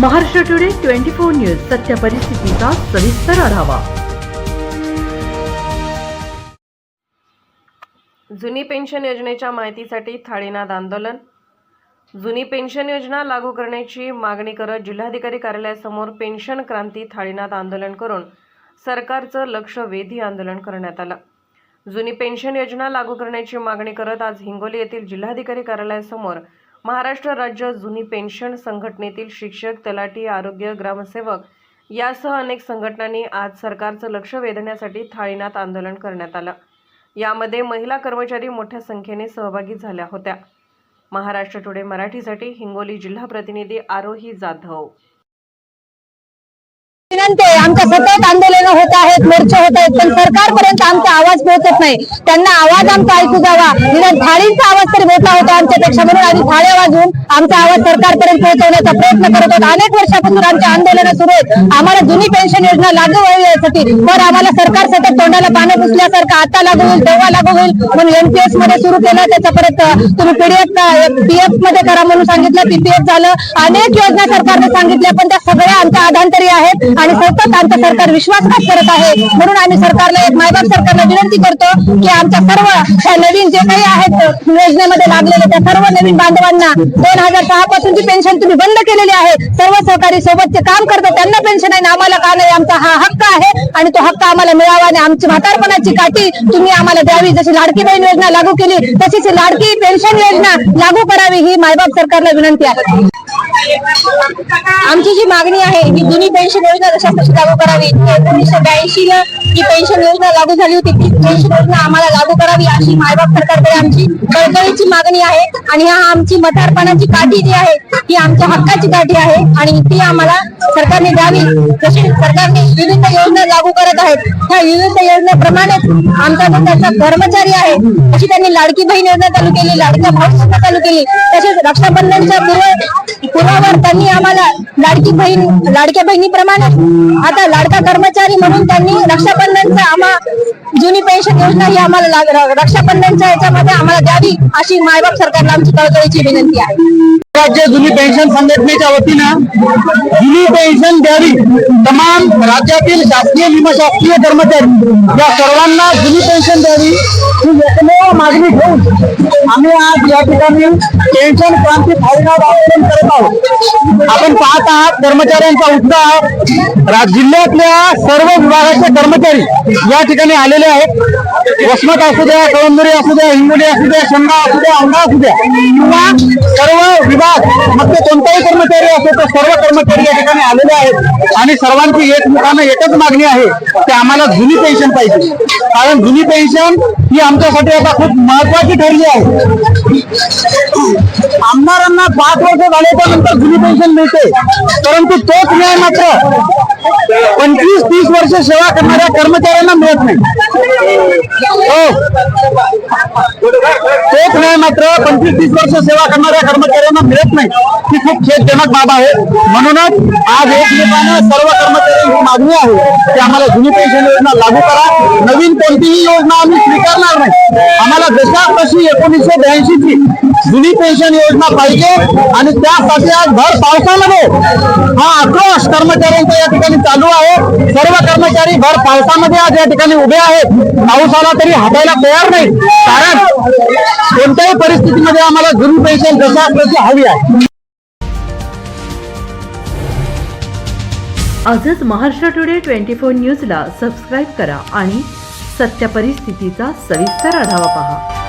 Maharashtra today twenty four news सत्य परिस्थितीचा सविस्तर आढावा. जुनी पेन्शन योजनेच्या माहितीसाठी थाळीनाद आंदोलन. जुनी पेन्शन योजना लागू करण्याची मागणी करत जिल्हाधिकारी कार्यालयासमोर पेन्शन क्रांती थाळीनाद आंदोलन करून सरकारचं लक्ष वेधी आंदोलन करण्यात आलं. जुनी पेन्शन योजना लागू करण्याची मागणी करत आज हिंगोली येथील जिल्हाधिकारी कार्यालयासमोर महाराष्ट्र राज्य जुनी पेन्शन संघटनेतील शिक्षक तलाठी आरोग्य ग्रामसेवक यासह अनेक संघटनांनी आज सरकारचं लक्ष वेधण्यासाठी थाळीनाथ आंदोलन करण्यात आलं. यामध्ये महिला कर्मचारी मोठ्या संख्येने सहभागी झाल्या होत्या. महाराष्ट्र टुडे मराठीसाठी हिंगोली जिल्हा प्रतिनिधी आरोही जाधव. विनंती आहे आमच्या सतत आंदोलन होत आहेत मोर्चे होत आहेत पण सरकारपर्यंत आमचा आवाज पोहोचत नाही. त्यांना आवाज आमचा ऐकू जावा निदान थाळींचा आवाज तरी मोठा होता आमच्यापेक्षा म्हणून आम्ही थाळे वाजवून आमचा आवाज सरकारपर्यंत पोहोचवण्याचा प्रयत्न करत होतो. अनेक वर्षापासून आमचे आंदोलन सुरू आहेत. आम्हाला जुनी पेन्शन योजना लागू व्हावी यासाठी. पण आम्हाला सरकार सतत तोंडाला पानं पुसल्यासारखं आता लागू होईल तेव्हा लागू होईल. म्हणून एमपीएसमध्ये सुरू केलं त्याचा परत तुम्ही पीडीएफ पीएफमध्ये करा म्हणून सांगितलं पीपीएफ झालं. अनेक योजना सरकारने सांगितल्या पण त्या सगळ्या आमच्या आधांतरी आहेत. आणि सतत आमचं सरकार विश्वासघात करत आहे? म्हणून आम्ही सरकारला एक मायबाप सरकारला विनंती करतो की आमच्या सर्व ह्या नवीन जे काही आहेत योजनेमध्ये लागलेले त्या सर्व नवीन बांधवांना दोन हजार सहा पासूनची पेन्शन तुम्ही बंद केलेली आहे सर्व सहकारी सोबतचे काम करतात त्यांना पेन्शन आहे आणि आम्हाला का नाही? आमचा हा हक्क आहे आणि तो हक्क आम्हाला मिळावा आणि आमची म्हातारपणाची काठी तुम्ही आम्हाला द्यावी. जशी लाडकी बहीण योजना लागू केली तशीच लाडकी पेन्शन योजना लागू करावी ही मायबाप सरकारला विनंती आहे. आमची जी मागणी आहे ही जुनी पेन्शन योजना जशा तशी लागू करावी? एकोणीसशे ब्याऐंशी ला जी पेन्शन योजना लागू झाली होती ती पेन्शन योजना आम्हाला लागू करावी अशी मायबाप सरकारकडे आमची कळकळीची मागणी आहे आणि हा आमची मतारपणाची काठी जी आहे ही आमच्या हक्काची काठी आहे आणि ती आम्हाला सरकारने द्यावी. जशी सरकारने विविध योजना लागू करत आहेत त्या विविध योजनेप्रमाणेच आमचा जो त्याचा कर्मचारी आहे तशी त्यांनी लाडकी बहीण योजना चालू केली लाडक्या भाऊ योजना चालू केली तसेच रक्षाबंधनच्या पूर्व कुणावर त्यांनी आम्हाला लाडकी बहीण लाडक्या बहिणीप्रमाणे आता लाडका कर्मचारी म्हणून त्यांनी रक्षाबंधनचा आम्हा जुनी पेन्शन योजना ही आम्हाला रक्षाबंधनच्या याच्यामध्ये आम्हाला द्यावी अशी मायबाप सरकारला आमची कळकळीची विनंती आहे. राज्य जुनी पेन्शन संघटनेच्या वतीनं जुनी पेन्शन द्यावी तमाम राज्यातील शासकीय निमशासकीय कर्मचारी या सर्वांना जुनी पेन्शन द्यावी. ही एकमेव मागणी घेऊन आम्ही आज या ठिकाणी पेन्शन क्रांती फायनावर आंदोलन करत आहोत. आपण पाहत आहात कर्मचाऱ्यांचा उत्साह. जिल्ह्यातल्या सर्व विभागाचे कर्मचारी या ठिकाणी आलेले आहेत. वसमत असू द्या कळंदुरी असू द्या हिंगोली असू द्या शंगा असू द्या औंढा असू द्या किंवा सर्व विभाग मग ते कोणताही कर्मचारी असो तर सर्व कर्मचारी या ठिकाणी आलेले आहेत. आणि सर्वांची एकमुखानं एकच मागणी आहे की आम्हाला जुनी पेन्शन पाहिजे. कारण जुनी पेन्शन ही आमच्यासाठी आता खूप महत्वाची ठरली आहे. आमदारांना पाच वर्ष झाल्याच्यानंतर जुनी पेन्शन मिळते. परंतु तोच न्याय मात्र पंचवीस तीस वर्ष सेवा करणाऱ्या कर्मचाऱ्यांना मिळत नाही. हो. तोच नाही मात्र पंचवीस तीस वर्ष सेवा करणाऱ्या कर्मचाऱ्यांना मिळत नाही. ती खूप खेदजनक बाब आहे. म्हणूनच आज एकमेकानं सर्व कर्मचारी ही मागणी आहे की आम्हाला जुनी पेन्शन योजना लागू करा. नवीन कोणतीही योजना आम्ही स्वीकारणार नाही. आम्हाला जशा तशी एकोणीसशे ब्याऐंशी ची जुनी पेन्शन योजना पाहिजे आणि त्यासाठी आज भर पावसामध्ये हा आक्रोश कर्मचाऱ्यांचा या ठिकाणी चालू आहे. सर्व कर्मचारी भर पावसामध्ये आज या ठिकाणी उभे आहेत. पाऊस आला तरी हटायला तयार नाही कारण कोणत्याही परिस्थितीमध्ये आम्हाला जुनी पेन्शन जशा तशी हवी आहे. आजच महाराष्ट्र टुडे ट्वेंटी फोर न्यूजला सबस्क्राईब करा आणि सत्य परिस्थितीचा सविस्तर आढावा पहा.